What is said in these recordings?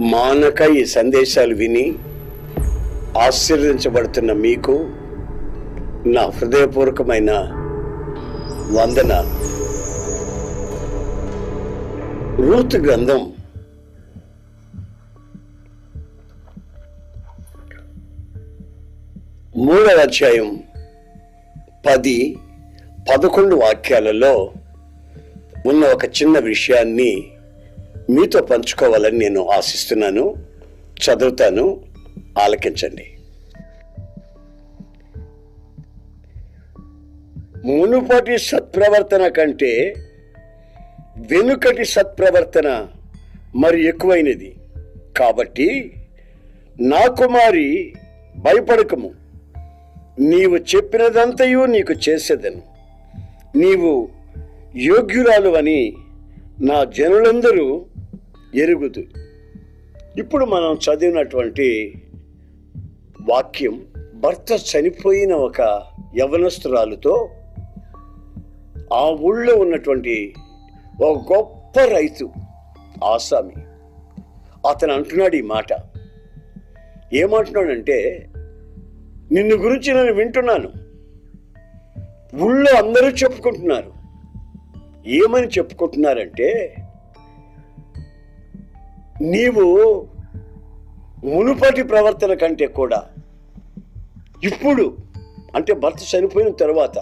మానక ఈ సందేశాలు విని ఆశీర్వదించబడుతున్న మీకు నా హృదయపూర్వకమైన వందన. రూతు గ్రంథం మూడవ అధ్యాయం పది పదకొండు వాక్యాలలో ఉన్న ఒక చిన్న విషయాన్ని మీతో పంచుకోవాలని నేను ఆశిస్తున్నాను. చదువుతాను. ఆలకించండి. మునుపటి సత్ప్రవర్తన కంటే వెనుకటి సత్ప్రవర్తన మరి ఎక్కువైనది. కాబట్టి నా కుమారి భయపడకము. నీవు చెప్పినదంతయు నీకు చేసేదను. నీవు యోగ్యురాలు అని నా జనులందరూ ఎరుగుదు. ఇప్పుడు మనం చదివినటువంటి వాక్యం భర్త చనిపోయిన ఒక యవనస్తురాలుతో ఆ ఊళ్ళో ఉన్నటువంటి ఒక గొప్ప రైతు ఆసామి. అతను అంటున్నాడు ఈ మాట. ఏమంటున్నాడంటే నిన్ను గురించి నేను వింటున్నాను. ఊళ్ళో అందరూ చెప్పుకుంటున్నారు. ఏమని చెప్పుకుంటున్నారంటే నీవు మునుపటి ప్రవర్తన కంటే కూడా ఇప్పుడు అంటే భర్త చనిపోయిన తర్వాత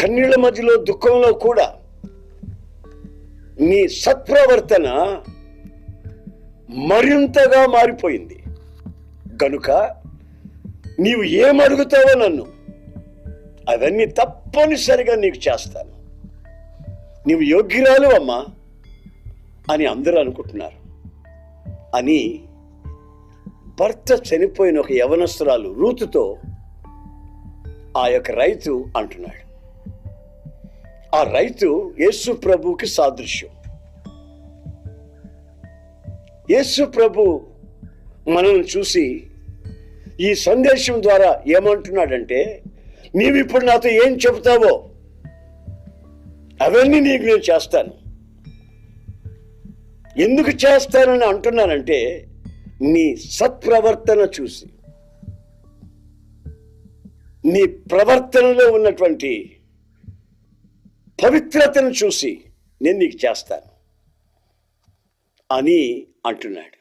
కన్నీళ్ళ మధ్యలో దుఃఖంలో కూడా నీ సత్ప్రవర్తన మరింతగా మారిపోయింది. కనుక నీవు ఏమడుగుతావో నన్ను అవన్నీ తప్పనిసరిగా నీకు చేస్తాను. నీవు యోగ్యురాలు అమ్మా అని అందరూ అనుకుంటున్నారు. అని భర్త చనిపోయిన ఒక యవనస్తురాలు రూతుతో ఆ యొక్క రైతు అంటున్నాడు. ఆ రైతు యేసు ప్రభుకి సాదృశ్యం. యేసు ప్రభు మనల్ని చూసి ఈ సందేశం ద్వారా ఏమంటున్నాడంటే నీవిప్పుడు నాతో ఏం చెబుతావో అవన్నీ నీకు నేను చేస్తాను. ఎందుకు చేస్తానని అంటున్నానంటే నీ సత్ప్రవర్తన చూసి. నీ ప్రవర్తనలో ఉన్నటువంటి పవిత్రతను చూసి నేను నీకు చేస్తాను అని అంటున్నాడు.